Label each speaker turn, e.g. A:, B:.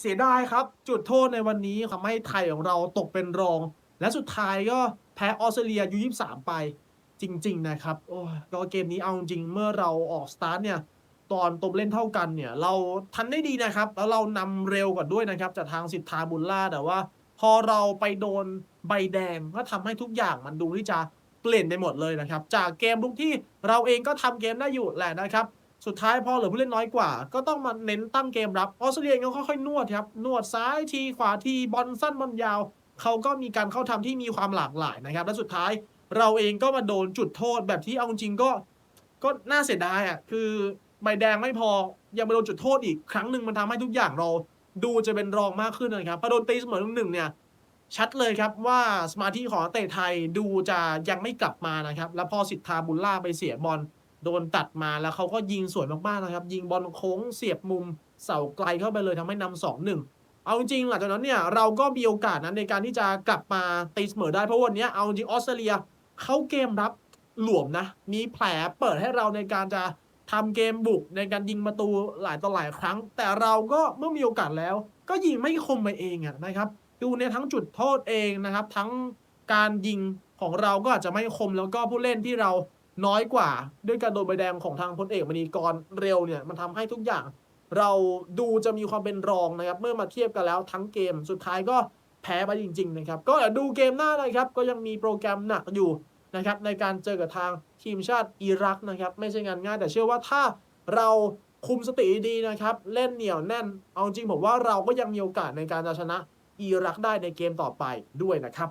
A: เสียดายครับ จุดโทษในวันนี้ทำให้ไทยของเราตกเป็นรอง และสุดท้ายก็แพ้ออสเตรเลียยู23ไปจริง ๆ นะครับโอ้ก็เกมนี้เอาจริงเมื่อเราออกสตาร์ทเนี่ยตอนตบเล่นเท่ากันเนี่ย เราทันได้ดีนะครับ แล้วเรานำเร็วกว่าด้วยนะครับ จากทางสิทธาบุญล่าแต่ว่า พอเราไปโดนใบแดงก็ทำให้ทุกอย่างมันดูที่จะเปลี่ยนไปหมดเลยนะครับ จากเกมลุกที่เราเองก็ทำเกมได้อยู่แหละนะครับ สุดท้ายพอเหลือผู้เล่นน้อยกว่า ก็ต้องมาเน้นตั้งเกมรับออสเตรเลียก็ค่อยๆนวดครับนวดซ้ายทีขวาทีบอลสั้นบอลยาวเขาก็มีการเข้าทำที่มีความหลากหลายนะครับ และสุดท้ายเราเองก็มาโดนจุดโทษแบบที่เอาจริงก็ ก็น่าเสียดายอะคือใบแดงไม่พอยังไปโดนจุดโทษอีกครั้งหนึ่งมันทำให้ทุกอย่างเราดูจะเป็นรองมากขึ้นนะครับพอโดนตีเสมอหนึ่งเนี่ยชัดเลยครับว่าสมาธิของเตะไทยดูจะยังไม่กลับมานะครับ แล้วพอสิทธาบุญล่าไปเสียบอล โดนตัดมาแล้วเขาก็ยิงสวยมากๆนะครับ ยิงบอลโค้งเสียบมุมเสาไกลเข้าไปเลยทำให้นำสองหนึ่งเอาจริงๆหลังจากนั้นเนี่ยเราก็มีโอกาสนั้นในการที่จะกลับมาตีเสมอได้เพราะวันนี้เอาจริงออสเตรเลียเข้าเกมรับหลวมนะ มีแผลเปิดให้เราในการจะทำเกมบุกในการยิงประตูหลายต่อหลายครั้ง แต่เราก็เมื่อมีโอกาสแล้ว ก็ยิงไม่คมไปเองอะนะครับ ดูในทั้งจุดโทษเองนะครับ ทั้งการยิงของเราก็อาจจะไม่คมแล้วก็ผู้เล่นที่เรา น้อยกว่า ด้วยการโดนใบแดงของทางพลเอกมณีกรเร็วเนี่ยมันทำให้ทุกอย่าง เราดูจะมีความเป็นรองนะครับ เมื่อมาเทียบกันแล้วทั้งเกมสุดท้ายก็แพ้ไปจริง ๆ นะครับ ก็ดูเกมหน้านะครับ ก็ยังมีโปรแกรมหนักอยู่นะครับในการเจอกับทางทีมชาติอิรักนะครับ ไม่ใช่งานง่ายแต่เชื่อว่าถ้าเราคุมสติดีนะครับ เล่นเหนียวแน่น เอาจริงผมว่าเราก็ยังมีโอกาสในการจะชนะอิรักได้ในเกมต่อไปด้วยนะครับ